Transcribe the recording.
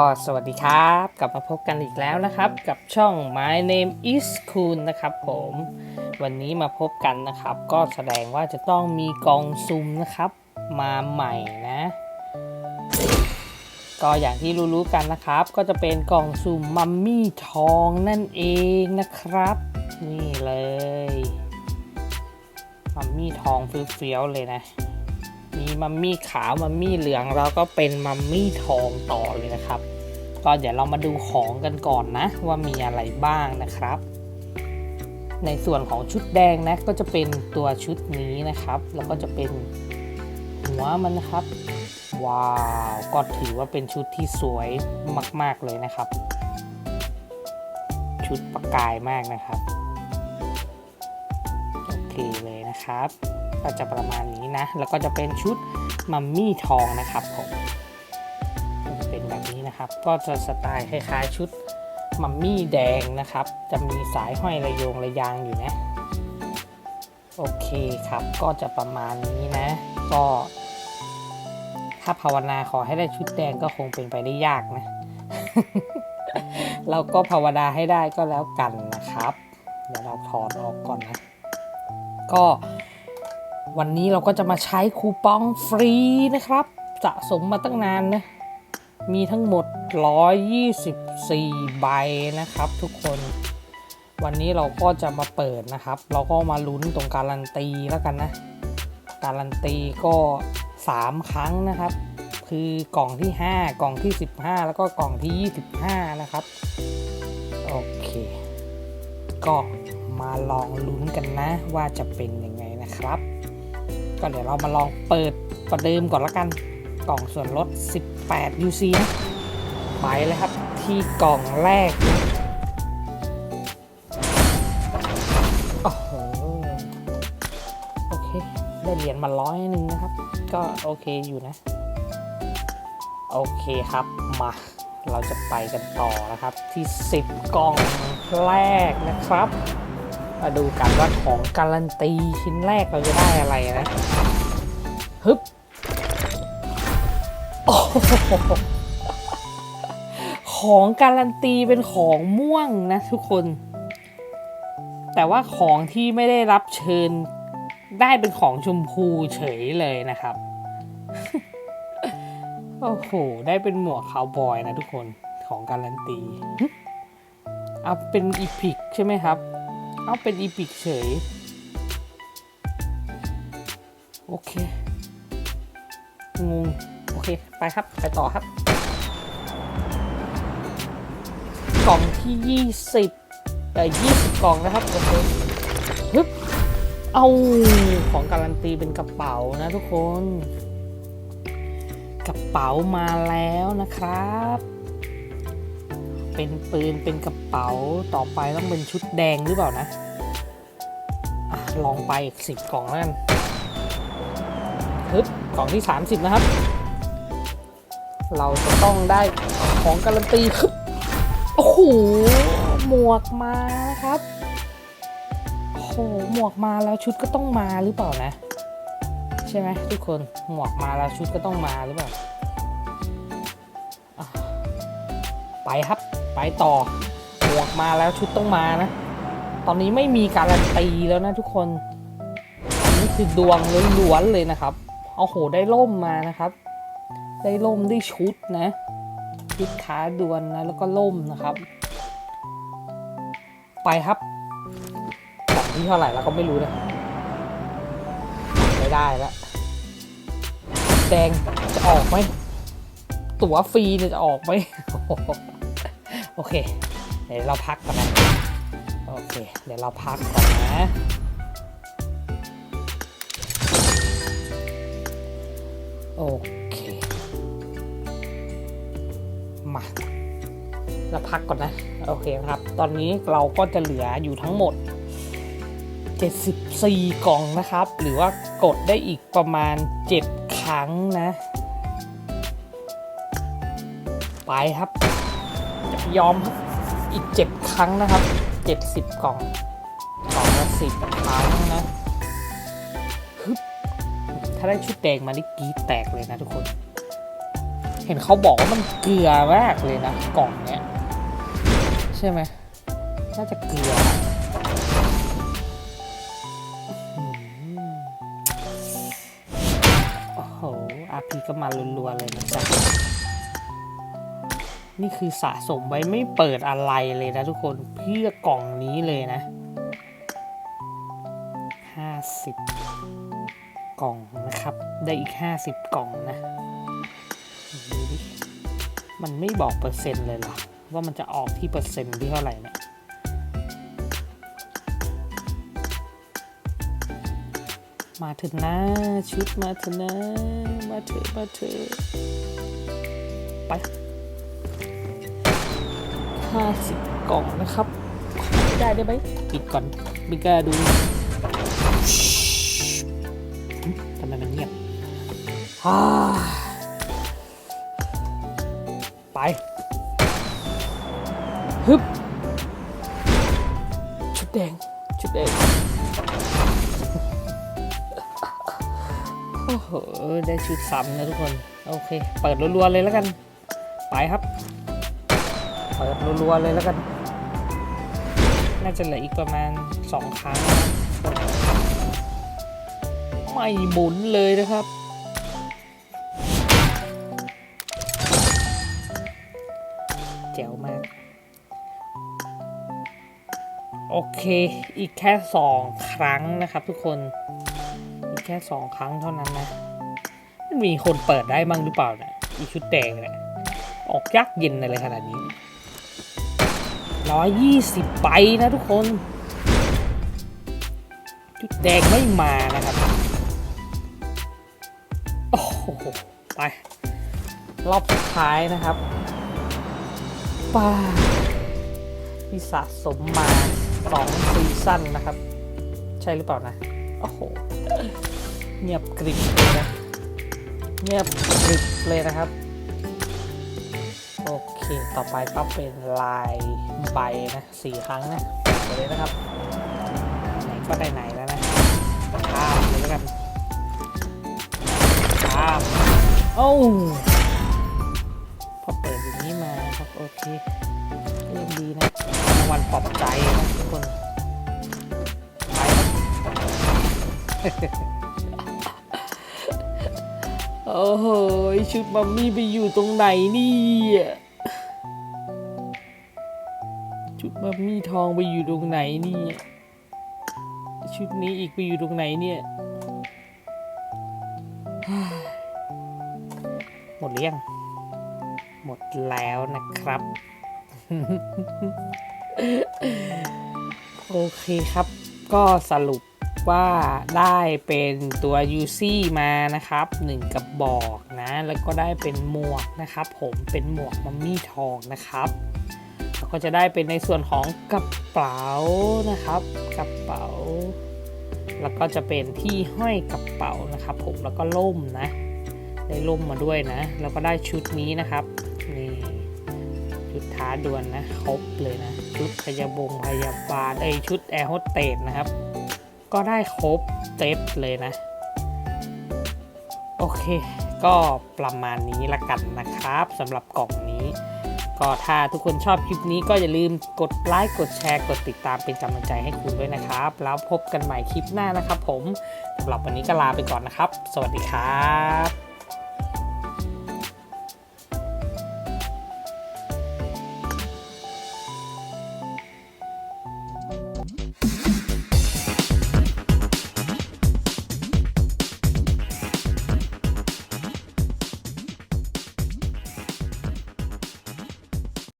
ก็สวัสดีครับ กลับมาพบกันอีกแล้วนะครับ กับช่อง My Name is Cool นะครับผม วันนี้มาพบกันนะครับ ก็แสดงว่าจะต้องมีกองซุมนะครับ มาใหม่นะ ก็อย่างที่รู้ๆกันนะครับ ก็จะเป็นกล่องซุ่มมัมมี่ทองนั่นเองนะครับ นี่เลย มัมมี่ทองเฟี้ยวๆเลยนะ มีมัมมี่ขาวมัมมี่เหลืองแล้วก็เป็นมัมมี่ทองต่อเลยนะครับ ก็เดี๋ยวเรามาดูของกันก่อนนะ ว่ามีอะไรบ้างนะครับ ในส่วนของชุดแดงนะก็จะเป็นตัวชุดนี้นะครับ แล้วก็จะเป็นหัวมันนะครับว้าวก็ถือว่าเป็นชุดที่สวยมาก ๆเลยนะครับ ชุดประกายมากนะครับโอเคเลยนะครับ ก็จะประมาณนี้นะ แล้วก็จะเป็นชุดมัมมี่ทองนะครับผมเป็นแบบนี้นะครับ ก็จะสไตล์คล้ายๆชุดมัมมี่แดงนะครับ จะมีสายห้อยระยงระยางอยู่นะ โอเคครับ ก็จะประมาณนี้นะ ก็ ถ้าภาวนาขอให้ได้ชุดแดงก็คงเป็นไปได้ยากนะ เราก็ภาวนาให้ได้ก็แล้วกันนะครับ เดี๋ยวเราถอดออกก่อนนะ ก็ วันนี้เราก็จะมาใช้คูปองฟรีนะครับ สะสมมาตั้งนานนะ มีทั้งหมด 124 ใบนะครับทุกคน วันนี้เราก็จะมาเปิดนะครับ เราก็มาลุ้นตรงการันตีแล้วกันนะ การันตีก็ 3 ครั้งนะครับ คือกล่องที่ 5 กล่องที่ 15 แล้วก็กล่องที่ 25 นะครับ โอเค ก็มาลองลุ้นกันนะว่าจะเป็นยังไงนะครับ ก็เดี๋ยวเรามาลองเปิดประเดิมก่อนละกัน กล่องส่วนลด 18 UC นะไปเลยครับที่กล่องแรก โอ้โห โอเค ได้เหรียญมาร้อยหนึ่งนะครับ ก็โอเคอยู่นะ โอเคครับ มา เราจะไปกันต่อนะครับ ที่ 10 กล่องแรกนะครับ มาดูกันว่าของการันตีชิ้นแรกเราจะได้อะไรนะ ฮึบโอ้ของการันตีเป็นของม่วงนะทุกคน แต่ว่าของที่ไม่ได้รับเชิญได้เป็นของชมพูเฉยเลยนะครับ โอ้โห ได้เป็นหมวกคาวบอยนะทุกคนของการันตี เอาเป็นอีพิกใช่ไหมครับ เอาเป็นอีพิกเฉย โอเค งงโอเค ไปครับ ไปต่อครับ กล่องที่ 20เอ่อ20 กล่องนะครับโอเคฮึบเอาของการันตีเป็นกระเป๋านะทุกคน กระเป๋ามาแล้วนะครับ เป็นปืนเป็นกระเป๋าต่อไปต้องเป็นชุดแดงหรือเปล่านะอะลองไปอีกสิบกล่องแล้วกันฮึบ กล่องที่ 30 นะครับ เราจะต้องได้ของการันตีฮึบโอ้โหหมวกมาครับโอ้โหหมวกมาแล้วชุดก็ต้องมาหรือเปล่านะ ใช่ไหมทุกคนหมวกมาแล้วชุดก็ต้องมาหรือเปล่าไปครับ ไปต่อหมวกมาแล้วชุดต้องมานะ ตอนนี้ไม่มีการันตีแล้วนะทุกคนอันนี้คือดวงล้วนๆเลยนะครับ เอาโหได้ล่มมานะครับ ได้ล่มได้ชุดนะชุดขาดวนนะแล้วก็ล่มนะครับ ไปครับกล่องที่เท่าไหร่แล้วก็ไม่รู้นะไม่ได้แล้วแดงจะออกไหมตั๋วฟรีเนี่ยจะออกไหมโอเค เดี๋ยวเราพักก่อนนะ โอเค เดี๋ยวเราพักก่อนนะ โอเค มาเราพักก่อนนะ โอเคครับ ตอนนี้เราก็จะเหลืออยู่ทั้งหมด 74 กล่องนะครับ หรือว่ากดได้อีกประมาณ 7 ครั้งนะ ไปครับ จะยอมอีก 7 ครั้งนะครับ 70 กล่องกล่องละ10 ครั้งนะาได้ชุดแดงมานี่กรีดแตกเลยนะทุกคน เห็นเขาบอกว่ามันเกลือมากเลยนะกล่องเนี้ยใช่ไหมน่าจะเกลืออืมโอ้โหอาพีก็มารัวๆเลยนะจ๊ะนี่คือสะสมไว้ไม่เปิดอะไรเลยนะทุกคนเพื่อกล่องนี้เลยนะ50 กล่องนะครับ ได้อีก 50 กล่องนะดูดิมันไม่บอกเปอร์เซ็นต์เลยหรอว่ามันจะออกที่เปอร์เซ็นต์ที่เท่าไหร่เนี่ยมาเถอะนะชุดมาเถอะนะมาเถอะมาเถอะไปห้าสิบกล่องนะครับไม่ได้ได้ไหมปิดก่อนไม่กล้าดู ไป ฮึบ ชุดแดง ชุดแดง โอ้โห ได้ชุดซ้ำนะทุกคน โอเค เปิดรัวๆเลยแล้วกัน ไปครับ เปิดรัวๆเลยแล้วกัน น่าจะเหลืออีกประมาณสองครั้ง ไม่หมุนเลยนะครับ อเคอีกแค่สองครั้งนะครับทุกคน อีกแค่สองครั้งเท่านั้นนะมันมีคนเปิดได้มั่งหรือเปล่าเนี่ยอีชุดแดงเนี่ยออกยากเย็นอะไรขนาดนี้ร้อยยี่สิบใบนะทุกคนจุดแดงไม่มานะครับ โอ้โห ไป รอบสุดท้ายนะครับป้าที่สะสมมา สองซีซั่นนะครับ ใช่หรือเปล่านะ โอ้โห เงียบกริบเลยนะ เงียบกริบเลยนะครับ โอเค ต่อไปก็เป็นลายใบนะสี่ครั้งนะไปเลยนะครับ ไหนก็ได้ไหนแล้วนะข้ามเลยแล้วกันข้ามโอ้พอเปิดอย่างนี้มาครับ โอเค วัลปลอบใจนะทุกคนไปโอ้โหชุดมัมมี่ไปอยู่ตรงไหนนี่ชุดมัมมี่ทองไปอยู่ตรงไหนนี่ชุดนี้อีกไปอยู่ตรงไหนเนี่ยหมดหรือยังหมดแล้วนะครับ โอเคครับ ก็สรุปว่าได้เป็นตัวยูซี่มานะครับ 1กระบอกนะ แล้วก็ได้เป็นหมวกนะครับผมเป็นหมวกมัมมี่ทองนะครับแล้วก็จะได้เป็นในส่วนของกระเป๋านะครับ กระเป๋า แล้วก็จะเป็นที่ห้อยกระเป๋านะครับผมแล้วก็ล่มนะ ได้ล่มมาด้วยนะ แล้วก็ได้ชุดนี้นะครับนี่ ชุดท้าดวลนะครบเลยนะ ชุดพยาบงพยาบาลไอชุดแอร์โฮสเตสนะครับ ก็ได้ครบเซตเลยนะ โอเค ก็ประมาณนี้ละกันนะครับสำหรับกล่องนี้ ก็ถ้าทุกคนชอบคลิปนี้ก็อย่าลืมกดไลค์กดแชร์กดติดตามเป็นกำลังใจให้คุณด้วยนะครับ แล้วพบกันใหม่คลิปหน้านะครับผมสำหรับวันนี้ก็ลาไปก่อนนะครับ สวัสดีครับ